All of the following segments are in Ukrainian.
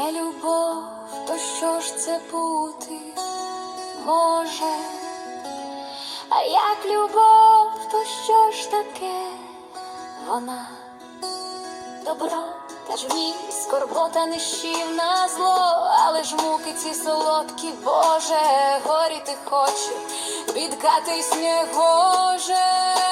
не любов, то що ж це бути може? А як любов, то що ж таке вона? Добро, та ж в ній скорбота нищівна зло, але ж муки ці солодкі, Боже, горіти хочу, бідкати й снігоже.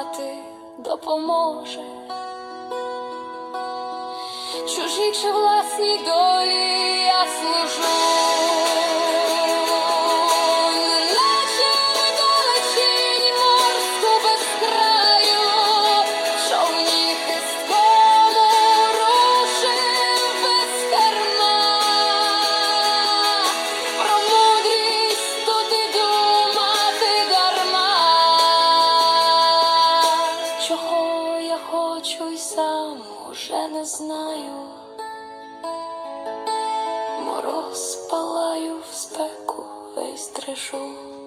Здолати допоможе. чужі чи власній долі хочу й сам уже не знаю. Мороз палаю в спеку весь дрижу.